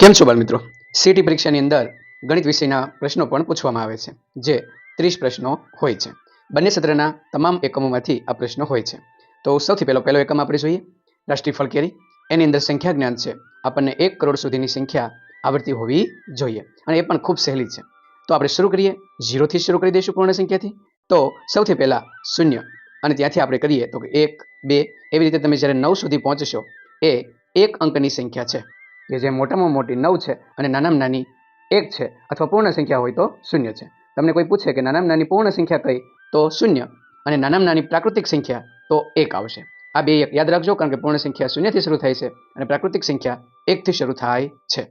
કેમ છો બાળમિત્રો? સીટી પરીક્ષાની અંદર ગણિત વિષયના પ્રશ્નો પણ પૂછવામાં આવે છે, જે ત્રીસ પ્રશ્નો હોય છે. બંને સત્રના તમામ એકમોમાંથી આ પ્રશ્નો હોય છે. તો સૌથી પહેલો પહેલો એકમ આપણે જોઈએ. રાષ્ટ્રીય ફળકેરી એની અંદર સંખ્યા જ્ઞાન છે. આપણને એક કરોડ સુધીની સંખ્યા આવડતી હોવી જોઈએ. અને એ પણ ખૂબ સહેલી છે. તો આપણે શરૂ કરીએ. ઝીરોથી શરૂ કરી દઈશું પૂર્ણ સંખ્યાથી. તો સૌથી પહેલાં શૂન્ય. અને ત્યાંથી આપણે કરીએ તો એક, બે, એવી રીતે તમે જ્યારે નવ સુધી પહોંચશો, એ એક અંકની સંખ્યા છે. કે જે મોટામાં મોટી નવ છે અને નાનામાં નાની એક છે અથવા પૂર્ણ સંખ્યા હોય તો શૂન્ય છે. તમને કોઈ પૂછે કે નાનામાં નાની પૂર્ણ સંખ્યા કઈ, તો શૂન્ય અને નાનામાં નાની પ્રાકૃતિક સંખ્યા તો એક આવશે. આ બે એક યાદ રાખજો કારણ કે પૂર્ણ સંખ્યા શૂન્યથી શરૂ થાય છે અને પ્રાકૃતિક સંખ્યા એકથી શરૂ થાય છે.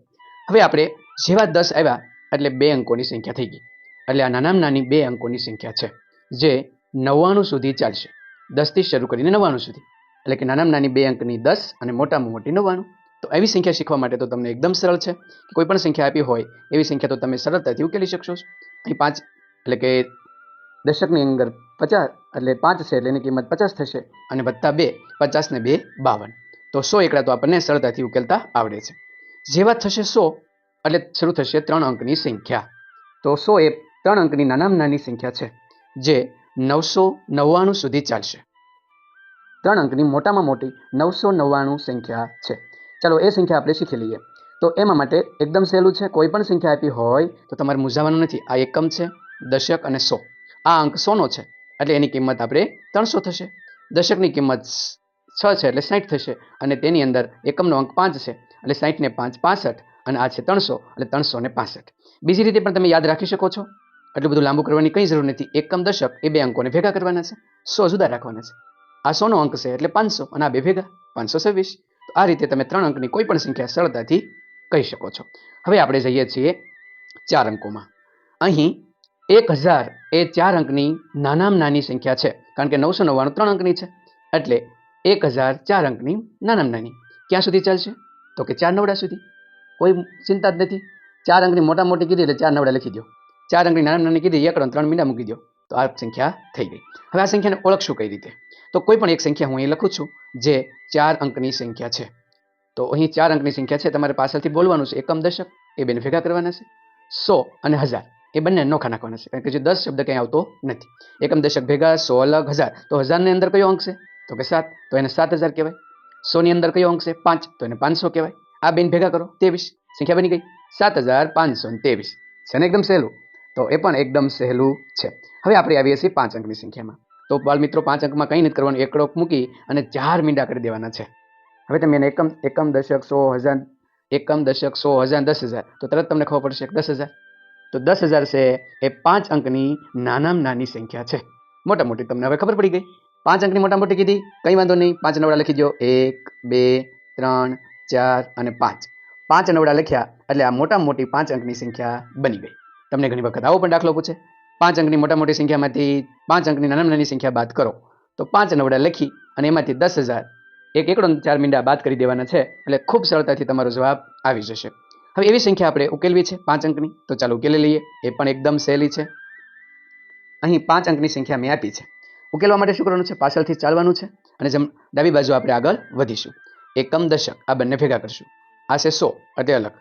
હવે આપણે જેવા દસ આવ્યા એટલે બે અંકોની સંખ્યા થઈ ગઈ. એટલે આ નાનામાં નાની બે અંકોની સંખ્યા છે જે નવ્વાણું સુધી ચાલશે. દસથી શરૂ કરીને નવ્વાણું સુધી. એટલે કે નાનામાં નાની બે અંકની દસ અને મોટામાં મોટી નવ્વાણું. તો એવી સંખ્યા શીખવા માટે તો તમને એકદમ સરળ છે કોઈ પણ સંખ્યા આપી હોય, એવી સંખ્યા તો તમે સરળતાથી ઉકેલી શકશો. અહીં પાંચ એટલે કે દશકની અંદર પચાસ એટલે પાંચ છે એટલે એની કિંમત પચાસ થશે અને વત્તા બે, પચાસ ને બે, બાવન. તો સો એકડા તો આપણને સરળતાથી ઉકેલતા આવડે છે. જેવા થશે સો, એટલે શરૂ થશે ત્રણ અંકની સંખ્યા. તો સો એ ત્રણ અંકની નાનામાં નાની સંખ્યા છે, જે નવસો નવ્વાણું સુધી ચાલશે. ત્રણ અંકની મોટામાં મોટી નવસો નવ્વાણું સંખ્યા છે. ચાલો એ સંખ્યા આપણે શીખી લઈએ. તો એમાં માટે એકદમ સહેલું છે, કોઈ પણ સંખ્યા આપી હોય તો તમારે મૂંઝાવાનું નથી. આ એકમ છે, દશક અને સો. આ અંક સોનો છે, એટલે એની કિંમત આપણે ત્રણસો થશે. દશકની કિંમત છ છે, એટલે સાઠ થશે. અને તેની અંદર એકમનો અંક પાંચ છે, એટલે સાઠને પાંચ પાસઠ, અને આ છે ત્રણસો, એટલે ત્રણસો ને પાસઠ. બીજી રીતે પણ તમે યાદ રાખી શકો છો એટલું બધું લાંબુ કરવાની કંઈ જરૂર નથી. એકમ, દશક, એ બે અંકોને ભેગા કરવાના છે, સો જુદા રાખવાના છે. આ સોનો અંક છે, એટલે પાંચસો, અને આ બે ભેગા, પાંચસો છવ્વીસ. તો આ રીતે તમે ત્રણ અંકની કોઈ પણ સંખ્યા સરળતાથી કહી શકો છો. હવે આપણે જઈએ છીએ ચાર અંકોમાં. અહીં એક હજાર એ ચાર અંકની નાનામાં નાની સંખ્યા છે, કારણ કે નવસો નવ્વાણું ત્રણ અંકની છે, એટલે એક હજાર ચાર અંકની નાનામાં નાની. ક્યાં સુધી ચાલશે? તો કે ચાર નવડા સુધી. કોઈ ચિંતા જ નથી. ચાર અંકની મોટા મોટી કીધી એટલે ચાર નવડા લખી દો ચાર અંકની નાનામાં નાની કીધી, એકડો ત્રણ મીંડા મૂકી દો તો આ સંખ્યા થઈ ગઈ. હવે આ સંખ્યાને ઓળખશું કઈ રીતે? તો કોઈ પણ એક સંખ્યા હું અહીં લખું છું જે ચાર અંકની સંખ્યા છે. તો અહીં ચાર અંકની સંખ્યા છે, તમારે પાછળથી બોલવાનું છે, એકમ દશક, એ બેને ભેગા કરવાના છે, સો અને હજાર, એ બંને નોખા નાખવાના છે, કારણ કે જે દસ શબ્દ કંઈ આવતો નથી. એકમ દશક ભેગા સો અલગ હજાર, તો હજારની અંદર કયો અંક છે? તો કે સાત, તો એને સાત હજાર કહેવાય. સોની અંદર કયો અંક છે? પાંચ, તો એને પાંચસો કહેવાય. આ બેન ભેગા કરો, ત્રેવીસ, સંખ્યા બની ગઈ. સાત હજાર પાંચસો ને ત્રેવીસ. છે ને એકદમ સહેલું? તો એ પણ એકદમ સહેલું છે. હવે આપણે આવીએ છીએ પાંચ અંકની સંખ્યામાં. તો બાળ મિત્રો, પાંચ અંકમાં કંઈ નથી કરવાનું. એકડો મૂકી અને ચાર મીંડા કરી દેવાના છે. હવે તમે એને એકમ એકમ દશક સો હજાર, એકમ દશક સો હજાર, દસ હજાર. તો તરત તમને ખબર પડશે દસ હજાર. તો દસ હજાર છે એ પાંચ અંકની નાનામાં નાની સંખ્યા છે. મોટા મોટી તમને હવે ખબર પડી ગઈ. પાંચ અંકની મોટા મોટી કીધી. કંઈ વાંધો નહીં. પાંચ નવડા લખી દો એક, બે, ત્રણ, ચાર અને પાંચ. પાંચ નવડા લખ્યા એટલે આ મોટા મોટી પાંચ અંકની સંખ્યા બની ગઈ. તમને ઘણી વખત આવો પણ દાખલો પૂછે. પાંચ અંકની મોટા મોટી સંખ્યામાંથી પાંચ અંકની નાનામાં નાની સંખ્યા બાદ કરો. તો પાંચ નવડા લખી અને એમાંથી દસ હજાર એક એકડો ચાર મીંડા બાદ કરી દેવાના છે એટલે ખૂબ સરળતાથી તમારો જવાબ આવી જશે. હવે એવી સંખ્યા આપણે ઉકેલવી છે પાંચ અંકની. તો ચાલો ઉકેલી લઈએ. એ પણ એકદમ સહેલી છે. અહીં પાંચ અંકની સંખ્યા મેં આપી છે. ઉકેલવા માટે શું કરવાનું છે? પાછળથી ચાલવાનું છે અને જેમ ડાબી બાજુ આપણે આગળ વધીશું. એકમ દશક આ બંને ભેગા કરશું. આ છે સો. એટલે અલગ.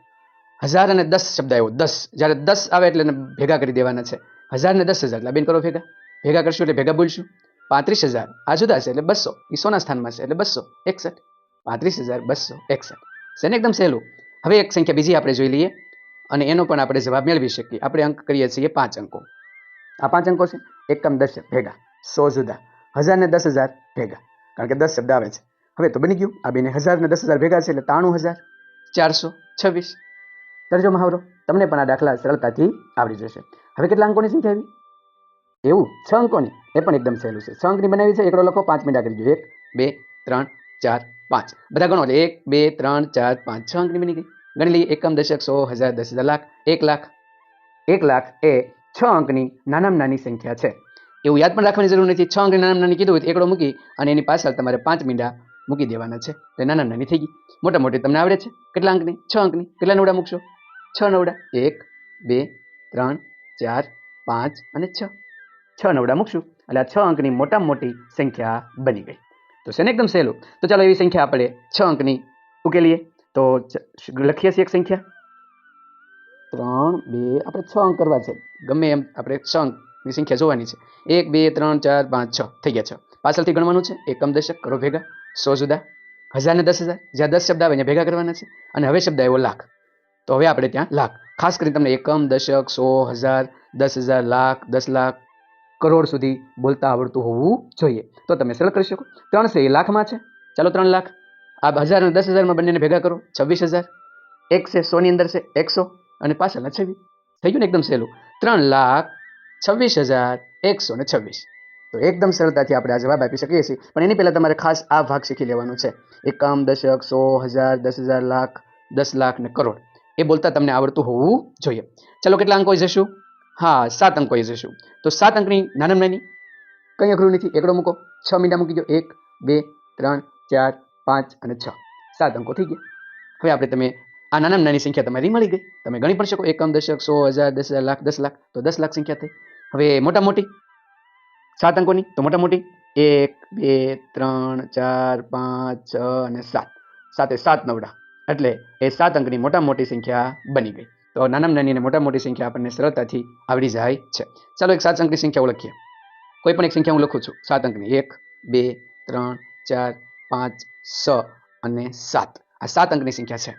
હજાર અને દસ શબ્દ આવ્યો. દસ. જ્યારે દસ આવે એટલે ભેગા કરી દેવાના છે. હજાર ને દસ હજાર. એટલે બેન કરો ભેગા. ભેગા કરશું એટલે ભેગા બોલશું. પાંત્રીસ હજાર. આ જુદા છે એટલે બસો. એ સોના સ્થાનમાં છે એટલે બસો. એકસઠ. પાંત્રીસ હજાર, બસો. એકસઠ. છે ને એકદમ સહેલું? હવે એક સંખ્યા બીજી આપણે જોઈ લઈએ. અને એનો પણ આપણે જવાબ મેળવી શકીએ. આપણે અંક કરીએ છીએ પાંચ અંકો. આ પાંચ અંકો છે. એકમ દસ ભેગા. સો જુદા. હજાર ને દસ હજાર ભેગા. કારણ કે દસ શબ્દ આવે છે. હવે તો બની ગયું. આ બેને હજાર ને દસ હજાર ભેગા છે એટલે ત્રાણું હજાર. ચારસો છવ્વીસ. દરજો મહાવરો. તમને પણ આ દાખલા સરળતાથી આવડી જશે. હવે કેટલા અંકોની સંખ્યા આવી? એવું, છ અંકોની. એ પણ એકદમ સહેલું છે. છ અંકની બનાવી છે, એકડો લખો, પાંચ મિનિટ કરી દો એક, બે, ત્રણ, ચાર, પાંચ. બધા ગણો એક, બે, ત્રણ, ચાર, પાંચ. છ અંકની બની ગઈ. ગણી લઈએ, એકમ દશક સો, હજાર, દસ હજાર લાખ, એક લાખ. એક લાખ એ છ અંકની નાનામાં નાની સંખ્યા છે. એવું યાદ પણ રાખવાની જરૂર નથી. છ અંકની નાનામાં નાની કીધું હોય તો એકડો મૂકી અને એની પાછળ તમારે પાંચ મીંડા મૂકી દેવાના છે. તો નાના નાની થઈ ગઈ. મોટા મોટી તમને આવડે છે? કેટલા અંકની? છ અંકની. કેટલા નવડા મૂકશો? છ નવડા. એક, બે, ત્રણ ચાર, પાંચ અને છ. છ નવડા મૂકશું. એટલે આ છ અંકની મોટામાં મોટી સંખ્યા બની ગઈ. તો છે ને એકદમ સહેલું? તો ચાલો એવી સંખ્યા આપણે છ અંકની ઉકેલીએ. તો લખીએ છીએ એક સંખ્યા. ત્રણ, બે, આપણે છ અંક કરવા છે. ગમે એમ આપણે છ અંકની સંખ્યા જોવાની છે. એક, બે, ત્રણ, ચાર, પાંચ, છ. થઈ ગયા છ. પાછળથી ગણવાનું છે. એકમ દશક કરો ભેગા. સો જુદા. હજાર ને દસ હજાર. જ્યાં દસ શબ્દ આવે ત્યાં ભેગા કરવાના છે. અને હવે શબ્દ આવ્યો લાખ. તો હવે આપણે ત્યાં લાખ. ખાસ કરીને તમને એકમ, દશક સો હજાર, દસ હજાર, લાખ, દસ લાખ કરોડ સુધી બોલતા આવડતું હોવું જોઈએ. તો તમે સરળ કરી શકો. ત્રણ છે એ લાખમાં છે. ચાલો ત્રણ લાખ. આ હજાર અને દસ હજારમાં બંનેને ભેગા કરો. છવ્વીસ હજાર. એક છે સોની અંદર છે એકસો અને પાછળના છવ્વીસ થઈ ગયું ને એકદમ સહેલું. ત્રણ લાખ, છવ્વીસ હજાર, એકસો ને છવ્વીસ. તો એકદમ સરળતાથી આપણે આ જવાબ આપી શકીએ છીએ. પણ એની પહેલાં તમારે ખાસ આ ભાગ શીખી લેવાનો છે. એકમ, દશક સો હજાર, દસ હજાર, લાખ, દસ લાખ ને કરોડ. એ બોલતા તમને આવડતું હોવું જોઈએ. ચલો કેટલા અંકો જશું? હા, સાત અંકો જશું. તો સાત અંકની નાનામાં નાની? કંઈ અઘરું નથી. એકડો મૂકો. છ મીંડા મૂકી દો. એક, બે, ત્રણ, ચાર, પાંચ અને છ. સાત અંકો થઈ ગયા. હવે આપણે તમે આ નાનામાં નાની સંખ્યા તમારી મળી ગઈ. તમે ગણી પણ શકો. એકમ દશક, સો હજાર, દસ હજાર, લાખ, દસ લાખ. તો દસ લાખ સંખ્યા થઈ. હવે મોટા મોટી? સાત અંકોની? તો મોટા મોટી? એક, બે, ત્રણ, ચાર, પાંચ, છ અને સાત. સાતે સાત નવડા. એટલે એ સાત અંકની મોટા મોટી સંખ્યા બની ગઈ. તો નાનામાં નાની અને મોટા મોટી સંખ્યા આપણને સરળતાથી આવડી જાય છે. ચાલો એક સાત અંકની સંખ્યા ઓળખીએ. કોઈ પણ એક સંખ્યા હું લખું છું. સાત અંકની. એક, બે, ત્રણ, ચાર, પાંચ, છ અને સાત. આ સાત અંકની સંખ્યા છે.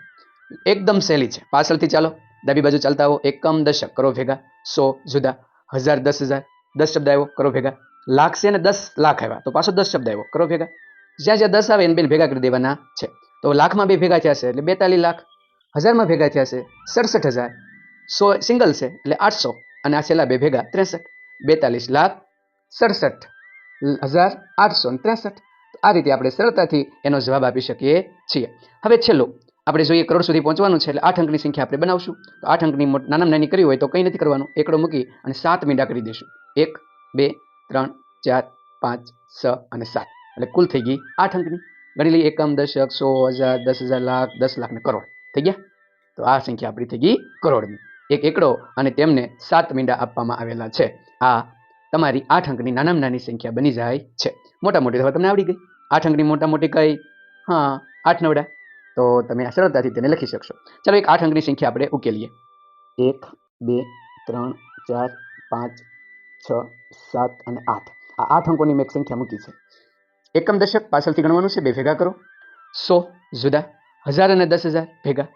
એકદમ સહેલી છે. પાછળથી ચાલો. ડાબી બાજુ ચાલતા આવો. એકમ દશક. કરો ભેગા. સો જુદા. હજાર દસ હજાર. દસ શબ્દ આવ્યો. કરો ભેગા. લાખ છે અને દસ લાખ આવ્યા. તો પાછો દસ શબ્દ આવ્યો. કરો ભેગા. જ્યાં જ્યાં દસ આવે એને બેન ભેગા કરી દેવાના છે. તો લાખમાં બે ભેગા થયા છે, એટલે બેતાલીસ લાખ. હજારમાં ભેગા થયા છે, સડસઠ હજાર. સો સિંગલ છે, એટલે આઠસો. અને આ છેલ્લા બે ભેગા, ત્રેસઠ. બેતાલીસ લાખ, સડસઠ હજાર, આઠસો ને ત્રેસઠ. આ રીતે આપણે સરળતાથી એનો જવાબ આપી શકીએ છીએ. હવે છેલ્લું, આપણે જોઈએ કરોડ સુધી પહોંચવાનું છે, એટલે આઠ અંકની સંખ્યા આપણે બનાવશું. તો આઠ અંકની નાનામાં નાની કરી હોય તો કંઈ નથી કરવાનું. એકડો મૂકી અને સાત મીંડા કરી દઈશું. એક, બે, ત્રણ, ચાર, પાંચ, છ અને સાત. એટલે કુલ થઈ ગઈ આઠ અંકની. ગણી લઈએ એકમ દશક સો હજાર, દસ હજાર લાખ, દસ લાખ ને કરોડ થઈ ગયા. તો આ સંખ્યા આપણી થઈ ગઈ કરોડની. એક એકડો અને તેમને સાત મીંડા આપવામાં આવેલા છે. આ તમારી આઠ અંકની નાનામાં નાની સંખ્યા બની જાય છે. મોટા મોટી હવે તમને આવડી ગઈ. આઠ અંકની મોટા મોટી કઈ? હા, આઠ નવડા. તો તમે સરળતાથી તેને લખી શકશો. ચાલો એક આઠ અંકની સંખ્યા આપણે ઉકેલીએ. એક, બે, ત્રણ, ચાર, પાંચ, છ, સાત અને આઠ. આ આઠ અંકોની મેં એક સંખ્યા મૂકી છે. એકમ દશક પાછળથી ગણવાનું છે બે ભેગા કરો. સો જુદા. હજાર અને દસ હજાર ભેગા.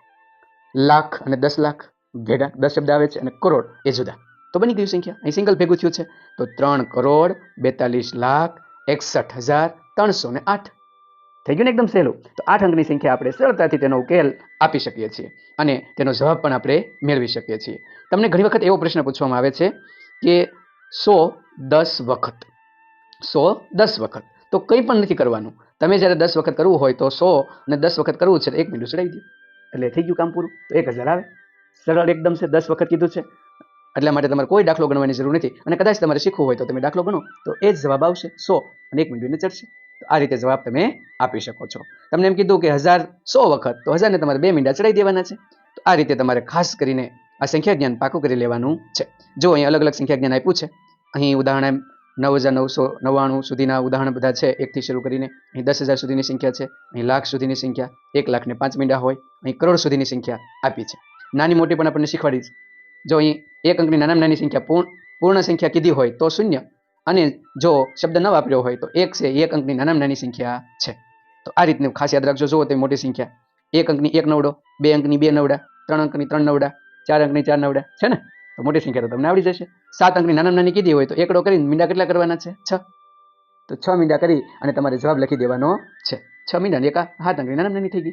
લાખ અને દસ લાખ ભેગા. દસ શબ્દ આવે છે અને કરોડ એ જુદા. તો બની ગયું સંખ્યા. અહીં સિંગલ ભેગું થયું છે. તો ત્રણ કરોડ બેતાલીસ લાખ એકસઠ હજાર ત્રણસો ને આઠ. થઈ ગયું ને એકદમ સહેલું? તો આઠ અંકની સંખ્યા આપણે સરળતાથી તેનો ઉકેલ આપી શકીએ છીએ. અને તેનો જવાબ પણ આપણે મેળવી શકીએ છીએ. તમને ઘણી વખત એવો પ્રશ્ન પૂછવામાં આવે છે કે સો દસ વખત. સો દસ વખત. તો કંઈ પણ નથી કરવાનું. તમે જ્યારે દસ વખત કરવું હોય તો સો અને દસ વખત કરવું છે એક મિનિટ ચડાવી દો. એટલે થઈ ગયું કામ પૂરું? તો એક હજાર આવે. સરળ એકદમ છે દસ વખત કીધું છે. એટલા માટે તમારે કોઈ દાખલો ગણવાની જરૂર નથી. અને કદાચ તમારે શીખવું હોય તો તમે દાખલો ગણો. તો એ જ જવાબ આવશે સો અને એક મિનિટને ચડશે. તો આ રીતે જવાબ તમે આપી શકો છો. તમને એમ કીધું કે હજાર સો વખત તો હજારને તમારે બે મિનિટ ચડાવી દેવાના છે. તો આ રીતે તમારે ખાસ કરીને આ સંખ્યા જ્ઞાન પાકું કરી લેવાનું છે. જો અહીં અલગ અલગ સંખ્યા જ્ઞાન આપ્યું છે અહીં ઉદાહરણ એમ નવ હજાર નવસો નવ્વાણું સુધીના ઉદાહરણ બધા છે. એકથી શરૂ કરીને અહીં દસ હજાર સુધીની સંખ્યા છે. અહીં લાખ સુધીની સંખ્યા, એક લાખને પાંચ મીંડા હોય. અહીં કરોડ સુધીની સંખ્યા આપી છે. નાની મોટી પણ આપણને શીખવાડી છે. જો અહીં એક અંકની નાનામાં નાની સંખ્યા પૂર્ણ પૂર્ણ સંખ્યા કીધી હોય તો શૂન્ય. અને જો શબ્દ ન વાપર્યો હોય તો એક છે, એક અંકની નાનામાં નાની સંખ્યા છે. તો આ રીતનું ખાસ યાદ રાખજો. જુઓ તે મોટી સંખ્યા. એક અંકની એક નવડો, બે અંકની બે નવડા, ત્રણ અંકની ત્રણ નવડા, ચાર અંકની ચાર નવડા. છે ને? તો મોટી સંખ્યા તો તમને આવડી જશે. સાત અંકની નાના નાની કીધી હોય તો એકડો કરીને મીંડા કેટલા કરવાના છે? છ. તો છ મીંડા કરી અને તમારે જવાબ લખી દેવાનો છે. છ મીંડા એક હાથ અંકની નાના નાની થઈ ગઈ.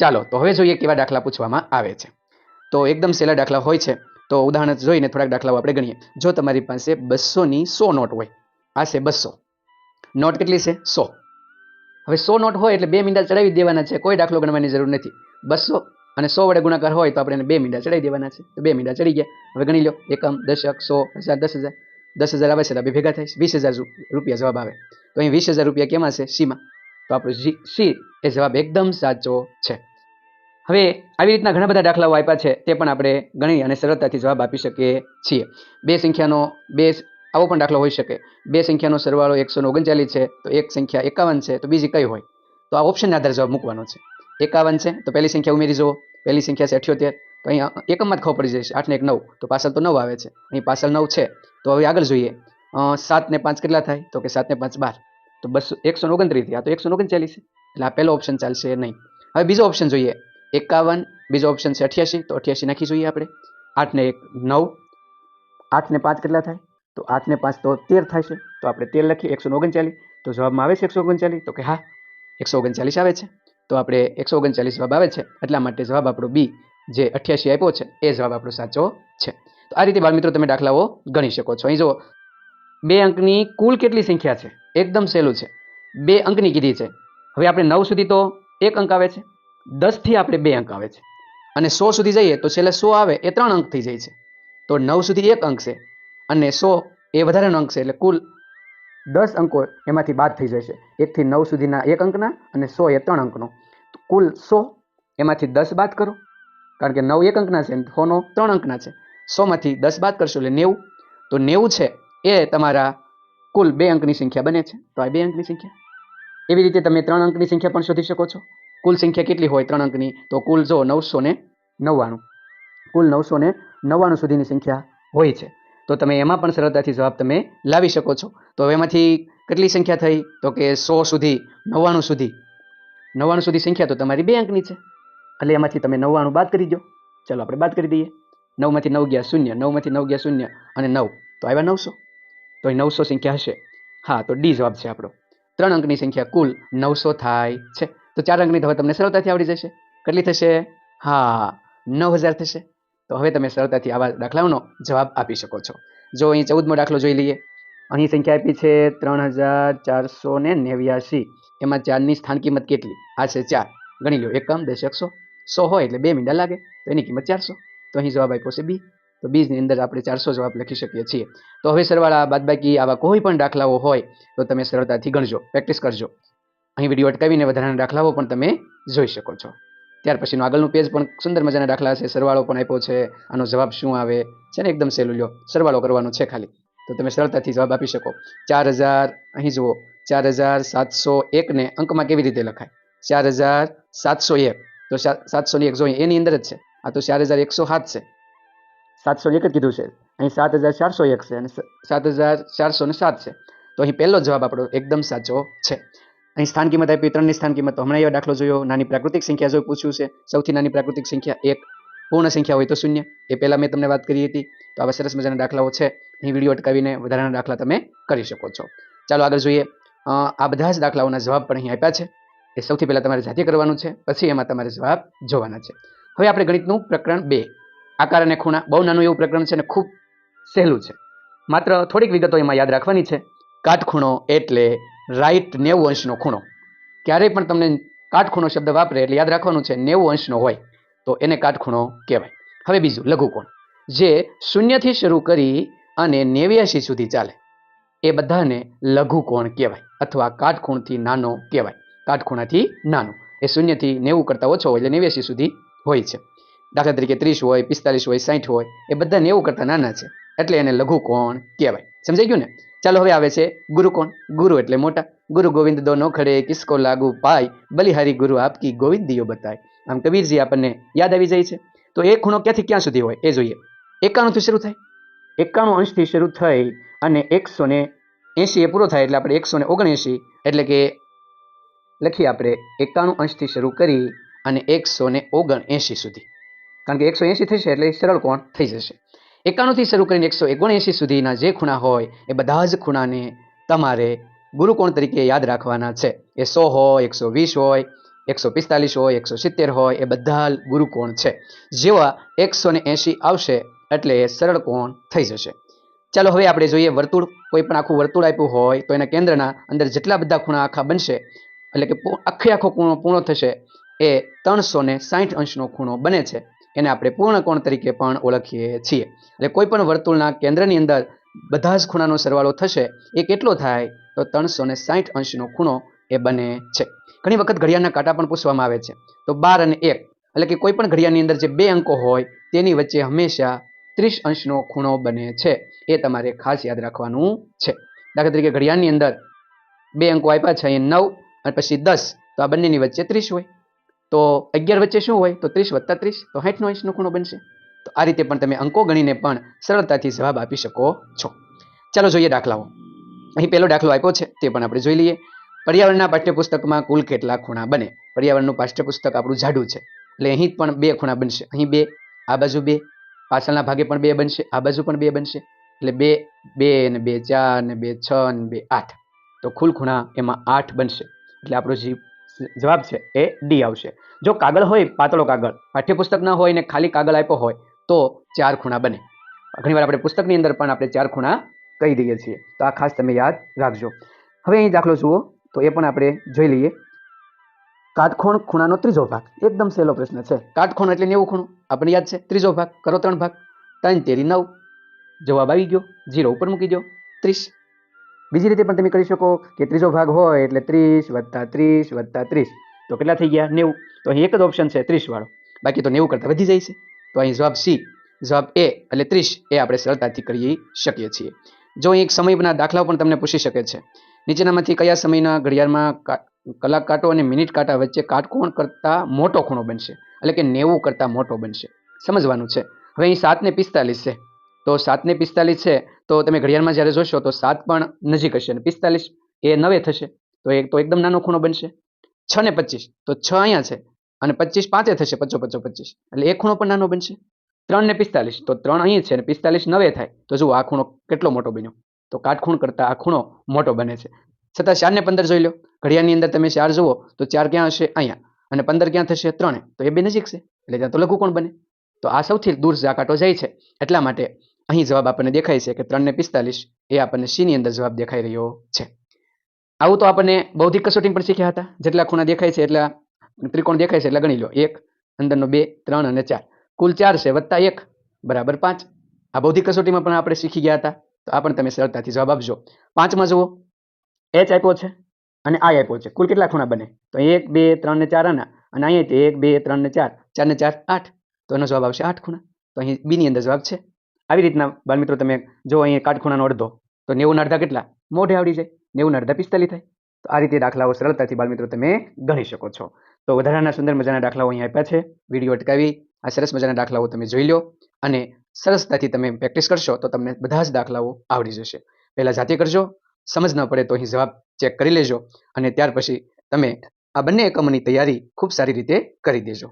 ચાલો, તો હવે જોઈએ કેવા દાખલા પૂછવામાં આવે છે. તો એકદમ સહેલા દાખલા હોય છે. તો ઉદાહરણ જોઈને થોડાક દાખલાઓ આપણે ગણીએ. જો તમારી પાસે બસોની સો નોટ હોય, આ છે બસો. નોટ કેટલી છે? સો. હવે સો નોટ હોય એટલે બે મીંડા ચડાવી દેવાના છે. કોઈ દાખલો ગણવાની જરૂર નથી. બસો અને સો વડે ગુણાકાર હોય તો આપણે એને બે મીંડા ચડાવી દેવાના છે. તો બે મીંડા ચડી ગયા. હવે ગણી લો, એકમ, દશક, સો, હજાર, દસ હજાર. દસ હજાર આવે છે તો ભેગા થાય વીસ હજાર રૂપિયા જવાબ આવે. તો અહીં વીસ હજાર રૂપિયા કેમાં છે સીમાં. તો આપણું જી, સી એ જવાબ એકદમ સાચો છે. હવે આવી રીતના ઘણા બધા દાખલાઓ આપ્યા છે. તે પણ આપણે ગણી અને સરળતાથી જવાબ આપી શકીએ છીએ. બે સંખ્યાનો, બે આવો પણ દાખલો હોઈ શકે. બે સંખ્યાનો સરવાળો એકસો ઓગણચાલીસ છે, તો એક સંખ્યા એકાવન છે, તો બીજી કઈ હોય? તો આ ઓપ્શનના આધારે જવાબ મૂકવાનો છે. એકાવન છે તો પહેલી સંખ્યા ઉમેરી જુઓ. પહેલી સંખ્યા છે અઠ્યોતેર. તો અહીંયા એકમમાં જ ખબર પડી જશે. આઠ ને એક નવ. તો પાછળ તો નવ આવે છે. અહીં પાછળ નવ છે. તો હવે આગળ જોઈએ. અ, સાત ને પાંચ કેટલા થાય? તો કે સાત ને પાંચ બાર. તો બસો એકસો ને ઓગણત્રીસ થયા. તો એકસો ને ઓગણચાલીસ. એટલે આ પહેલો ઓપ્શન ચાલશે નહીં. હવે બીજો ઓપ્શન જોઈએ. એકાવન બીજો ઓપ્શન છે અઠ્યાસી. તો અઠ્યાસી નાખી જોઈએ આપણે. આઠ ને એક નવ. આઠ ને પાંચ કેટલા થાય? તો આઠ ને પાંચ તો તેર થાય છે તો આપણે તેર લખીએ. એકસો ઓગણચાલીસ. તો જવાબમાં આવે છે એકસો ઓગણચાલીસ. તો કે હા એકસો ઓગણચાલીસ આવે છે. તો આપણે એકસો ઓગણચાલીસ જવાબ આવે છે. એટલા માટે જવાબ આપણો બી, જે અઠ્યાસી આપ્યો છે, એ જવાબ આપણો સાચો છે. તો આ રીતે બાળ મિત્રો તમે દાખલાઓ ગણી શકો છો. અહીં જો બે અંકની કુલ કેટલી સંખ્યા છે? એકદમ સહેલું છે. બે અંકની કીધી છે. હવે આપણે નવ સુધી તો એક અંક આવે છે. દસથી આપણે બે અંક આવે છે. અને સો સુધી જઈએ તો છેલ્લે સો આવે, એ ત્રણ અંક થઈ જાય છે. તો નવ સુધી એક અંક છે. અને સો એ વધારાનો અંક છે, એટલે કુલ દસ અંકો એમાંથી બાદ થઈ જશે. એકથી નવ સુધીના એક અંકના અને સો એ ત્રણ અંકનો. કુલ સો એમાંથી દસ બાદ કરો. કારણ કે નવ એક અંકના છે સોનો ત્રણ અંકના છે. સોમાંથી દસ બાદ કરશો એટલે નેવું. તો નેવું છે એ તમારા કુલ બે અંકની સંખ્યા બને છે. તો આ બે અંકની સંખ્યા. એવી રીતે તમે ત્રણ અંકની સંખ્યા પણ શોધી શકો છો. કુલ સંખ્યા કેટલી હોય ત્રણ અંકની? તો કુલ જો નવસો ને નવ્વાણું. કુલ નવસો ને નવ્વાણું સુધીની સંખ્યા હોય છે. તો તમે એમાં પણ સરળતાથી જવાબ તમે લાવી શકો છો. તો હવે એમાંથી કેટલી સંખ્યા થઈ? તો કે સો સુધી, નવ્વાણું સુધી. નવ્વાણું સુધી સંખ્યા તો તમારી બે અંકની છે. એટલે એમાંથી તમે નવ્વાણું બાદ કરી દો. ચાલો આપણે બાદ કરી દઈએ. નવમાંથી નવ ગયા શૂન્ય, નવમાંથી નવ ગયા શૂન્ય અને નવ. તો આવ્યા નવસો. તો એ નવસો સંખ્યા હશે. હા, તો ડી જવાબ છે આપણો. ત્રણ અંકની સંખ્યા કુલ નવસો થાય છે. તો ચાર અંકની હવે તમને સરળતાથી આવડી જશે. કેટલી થશે? હા, નવ હજાર થશે. તો હવે તમે સરળતાથી આવા દાખલાઓનો જવાબ આપી શકો છો. જો અહીં ચૌદમો દાખલો જોઈ લઈએ. અહીં સંખ્યા આપી છે ત્રણ હજાર ચારસો ને નેવ્યાસી એમાં ચારની સ્થાન કિંમત કેટલી? આ છે ચાર. ગણી લો એકમ દશક સો સો હોય એટલે બે મીંડા લાગે. તો એની કિંમત ચારસો. તો અહીં જવાબ આપ્યો છે બી. તો બીજની અંદર આપણે ચારસો જવાબ લખી શકીએ છીએ. તો હવે સરવાળા બાદબાકી આવા કોઈ પણ દાખલાઓ હોય, તો તમે સરળતાથી ગણજો. પ્રેક્ટિસ કરજો. અહીં વીડિયો અટકાવીને વધારાના દાખલાઓ પણ તમે જોઈ શકો છો. ત્યાર પછીનું આગળનું પેજ પણ સુંદર મજાના દાખલા છે. સરવાળો પણ આપ્યો છે. આનો જવાબ શું આવે? છે ને એકદમ સહેલું લ્યો. સરવાળો કરવાનો છે ખાલી. તો તમે સરળતાથી જવાબ આપી શકો. ચાર હજાર, અહીં જુઓ. ચાર હજાર સાતસો એકને અંકમાં કેવી રીતે લખાય? ચાર હજાર સાતસો એક. તો સાતસો એક જોઈએ. એની અંદર જ છે. આ તો ચાર હજાર એકસો સાત છે. સાતસો એક જ કીધું છે. અહીં સાત હજાર ચારસો એક છે અને સાત હજાર ચારસો ને સાત છે. તો અહીં પહેલો જવાબ આપણો એકદમ સાચો છે. અહીં સ્થાન કિંમત આપી, ત્રણની સ્થાન કિંમત. તો હમણાં એવો દાખલો જોયો, નાની પ્રાકૃતિક સંખ્યા જો પૂછ્યું છે. સૌથી નાની પ્રાકૃતિક સંખ્યા એક, પૂર્ણ સંખ્યા હોય તો શૂન્ય. એ પહેલાં મેં તમને વાત કરી હતી. તો આવા સરસ મજાના દાખલાઓ છે. અહીં વીડિયો અટકાવીને વધારાના દાખલા તમે કરી શકો છો. ચાલો આગળ જોઈએ. આ બધા જ દાખલાઓના જવાબ પણ અહીં આપ્યા છે. એ સૌથી પહેલાં તમારે જાતે કરવાનું છે. પછી એમાં તમારે જવાબ જોવાના છે. હવે આપણે ગણિતનું પ્રકરણ બે. આકાર અને ખૂણા બહુ નાનું એવું પ્રકરણ છે અને ખૂબ સહેલું છે. માત્ર થોડીક વિગતો એમાં યાદ રાખવાની છે. કાટખૂણો એટલે રાઈટ નેવું અંશનો ખૂણો. ક્યારેય પણ તમને કાટખૂણો શબ્દ વાપરે એટલે યાદ રાખવાનું છે નેવું અંશનો હોય, તો એને કાટખૂણો કહેવાય. હવે બીજું, લઘુકોણ. જે શૂન્યથી શરૂ કરી અને નેવ્યાશી સુધી ચાલે. એ બધાને લઘુકોણ કહેવાય અથવા કાટખૂણથી નાનો કહેવાય. કાટખૂણાથી નાનો. એ શૂન્યથી નેવું કરતાં ઓછો હોય એટલે નેવ્યાશી સુધી હોય છે. દાખલા તરીકે ત્રીસ હોય, પિસ્તાલીસ હોય સાઠ હોય, એ બધા નેવું કરતાં નાના છે. એટલે એને લઘુકોણ કહેવાય. સમજાઈ ગયું ને? ચાલો હવે આવે છે ગુરુકોણ. ગુરુ એટલે મોટા. ગુરુ ગોવિંદ દો નો ખડે, કિસકો લાગુ પાય. બલિહારી ગુરુ આપકી ગોવિંદ દિયો બતાય. આમ કબીરજી આપણને યાદ આવી જાય છે. તો એ ખૂણો ક્યાંથી ક્યાં સુધી હોય? એ જોઈએ. એકાણુંથી શરૂ થાય. એકાણું અંશથી શરૂ થઈ અને એકસો ને એંશી એ પૂરો થાય એટલે આપણે એકસો ને ઓગણએંશી એટલે કે લખીએ આપણે એકાણું અંશથી શરૂ કરી અને એકસો ને ઓગણએંશી સુધી. કારણ કે એકસો એંશી થશે એટલે સરળ કોણ થઈ જશે. એકાણુંથી શરૂ કરીને એકસો એકોણએંશી સુધીના જે ખૂણા હોય, એ બધા જ ખૂણાને તમારે ગુરુકોણ તરીકે યાદ રાખવાના છે. એ સો હોય, એકસો વીસ હોય, એકસો પિસ્તાલીસ હોય, એકસો સિત્તેર હોય, એ બધા ગુરુકોણ છે. જેવા એકસો ને એંશી આવશે, એટલે એ સરળ કોણ થઈ જશે. ચાલો હવે આપણે જોઈએ વર્તુળ. કોઈ પણ આખું વર્તુળ આપ્યું હોય, તો એના કેન્દ્રના અંદર જેટલા બધા ખૂણા આખા બનશે, એટલે કે આખે આખો ખૂણો પૂર્ણ થશે, એ ત્રણસો ને સાઠ અંશનો ખૂણો બને છે. એને આપણે પૂર્ણ કોણ તરીકે પણ ઓળખીએ છીએ. એટલે કોઈ પણ વર્તુળના કેન્દ્રની અંદર બધા જ ખૂણાનો સરવાળો થશે, એ કેટલો થાય? તો ત્રણસો ને સાઠ અંશનો ખૂણો એ બને છે. ઘણી વખત ઘડિયાળના કાંટા પણ પૂછવામાં આવે છે. તો બાર અને એક, એટલે કે કોઈ પણ ઘડિયાળની અંદર જે બે અંકો હોય, તેની વચ્ચે હંમેશા ત્રીસ અંશનો ખૂણો બને છે. એ તમારે ખાસ યાદ રાખવાનું છે. દાખલા તરીકે ઘડિયાળની અંદર બે અંકો આપ્યા છે અહીં નવ અને પછી દસ, તો આ બંનેની વચ્ચે ત્રીસ હોય. તો અગિયાર વચ્ચે શું હોય? તો ત્રીસ વત્તા ત્રીસ, તો સાઠનો અંશનો ખૂણો બનશે. તો આ રીતે પણ તમે અંકો ગણીને પણ સરળતાથી જવાબ આપી શકો છો. ચાલો જોઈએ દાખલાઓ. અહીં પહેલો દાખલો આપ્યો છે, તે પણ આપણે જોઈ લઈએ. પર્યાવરણના પાઠ્યપુસ્તકમાં કુલ કેટલા ખૂણા બને? પર્યાવરણનું પાઠ્યપુસ્તક આપણું જાડું છે. એટલે અહીં પણ બે ખૂણા બનશે. અહીં બે, આ બાજુ બે, પાછળના ભાગે પણ બે બનશે, આ બાજુ પણ બે બનશે. એટલે બે બે ને બે ચાર ને બે છ ને બે આઠ. તો કુલ ખૂણા એમાં આઠ બનશે. એટલે આપણો જે જવાબ છે એ ડી આવશે. જો કાગળ હોય, પાતળો કાગળ, પાઠ્યપુસ્તક ન હોય ને ખાલી કાગળ આપ્યો હોય, તો ચાર ખૂણા બને. ઘણીવાર આપણે પુસ્તકની અંદર પણ આપણે ચાર ખૂણા કહી દઈએ છીએ. તો આ ખાસ તમે યાદ રાખજો. હવે અહીં દાખલો જુઓ, તો એ પણ આપણે જોઈ લઈએ. કાટખૂણ ખૂણાનો ત્રીજો ભાગ. એકદમ સહેલો પ્રશ્ન છે. કાટખૂણ એટલે નેવું ખૂણું. આપણને યાદ છે? ત્રીજો ભાગ. કરો ત્રણ ભાગ. ત્રણ તેરી નવ. જવાબ આવી ગયો. જીરો ઉપર મૂકી દો. ત્રીસ. બીજી રીતે પણ તમે કરી શકો કે ત્રીજો ભાગ હોય એટલે ત્રીસ વત્તા ત્રીસ વત્તા ત્રીસ. તો કેટલા થઈ ગયા? નેવું. તો અહીં એક જ ઓપ્શન છે, ત્રીસ વાળો. બાકી તો નેવું કરતાં વધી જાય છે. તો અહીં જવાબ સી, જવાબ એ એટલે ત્રીસ એ આપણે સરળતાથી કરી શકીએ છીએ. જો અહીં એક સમયના દાખલાઓ પણ તમને પૂછી શકે છે. નીચેનામાંથી કયા સમયના ઘડિયાળમાં કલાક કાંટો અને મિનિટ કાંટા વચ્ચે કાટકોણ કરતાં મોટો ખૂણો બનશે? એટલે કે નેવું કરતાં મોટો બનશે. સમજવાનું છે. હવે અહીં સાત ને પિસ્તાલીસ છે. તો સાતને પિસ્તાલીસ છે, તો તમે ઘડિયાળમાં જ્યારે જોશો તો સાત પણ નજીક હશે અને પિસ્તાલીસ એ નવે થશે. તો એક, તો એકદમ નાનો ખૂણો બનશે. છ ને પચીસ, તો છ અહીંયા છે અને પચીસ પાંચે થશે, પચો પચો, પચીસ. એટલે એક ખૂણો પણ નાનો બનશે. ત્રણ ને પિસ્તાલીસ, તો ત્રણ અહીં છે અને પિસ્તાલીસ નવે થાય. તો જુઓ આ ખૂણો કેટલો મોટો બન્યો. તો કાટખૂણ કરતાં આ ખૂણો મોટો બને છે. છતાં ચાર ને પંદર જોઈ લો. ઘડિયાળની અંદર તમે ચાર જુઓ તો ચાર ક્યાં હશે? અહીંયા. અને પંદર ક્યાં થશે? ત્રણે. તો એ બે નજીક છે. એટલે ત્યાં તો લઘુ કોણ બને. તો આ સૌથી દૂર આ કાંટો જાય છે. એટલા માટે અહીં જવાબ આપણને દેખાય છે કે ત્રણ ને પિસ્તાલીસ એ આપણને સી ની અંદર જવાબ દેખાઈ રહ્યો છે. આવું તો આપણને બૌદ્ધિક કસોટી પણ શીખ્યા હતા. જેટલા ખૂણા દેખાય છે એટલા, ત્રિકોણ દેખાય છે એટલા ગણી લો. એક, અંદરનો બે, ત્રણ અને ચાર. કુલ ચાર છે, વત્તા એક, બરાબર પાંચ. આ બૌદ્ધિક કસોટીમાં પણ આપણે શીખી ગયા હતા. તો આ પણ તમે સરળતાથી જવાબ આપજો. પાંચમાં જુઓ. એચ આપ્યો છે અને આ આપ્યો છે. કુલ કેટલા ખૂણા બને? તો એક, બે, ત્રણ ને ચાર આના. અને અહીંયા એક, બે, ત્રણ ને ચાર. ચાર ને ચાર, આઠ. તો એનો જવાબ આવશે આઠ ખૂણા. તો અહીં બીની અંદર જવાબ છે આવી રીતના બાળમિત્રો તમે જો અહીં કાટખૂણાનો અડધો, તો નેવું અડધા કેટલા? મોઢે આવડી જાય. નેવું અડધા પિસ્તાલીસ થાય. તો આ રીતે દાખલાઓ સરળતાથી બાળમિત્રો તમે ગણી શકો છો. તો વધારાના સુંદર મજાના દાખલાઓ અહીં આપ્યા છે. વીડિયો અટકાવી, આ સરસ મજાના દાખલાઓ તમે જોઈ લો અને સરસતાથી તમે પ્રેક્ટિસ કરશો તો તમને બધા જ દાખલાઓ આવડી જશે. પહેલાં જાતે કરજો, સમજ ન પડે તો અહીં જવાબ ચેક કરી લેજો અને ત્યાર પછી તમે આ બંને એકમોની તૈયારી ખૂબ સારી રીતે કરી દેજો.